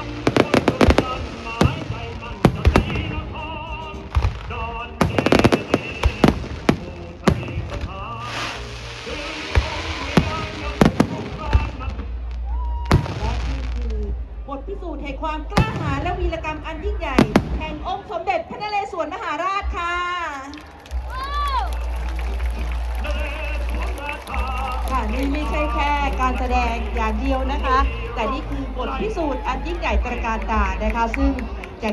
บทพิสูจน์แห่งความกล้าหาญและวีรกรรมอันยิ่งใหญ่ แห่งองค์สมเด็จพระนเรศวรมหาราชค่ะค่ะนี่นี่ การแสดงอย่างเดียวนะคะ แต่นี่คือบทพิสูจน์อันยิ่งใหญ่ตระการตานะคะ ซึ่ง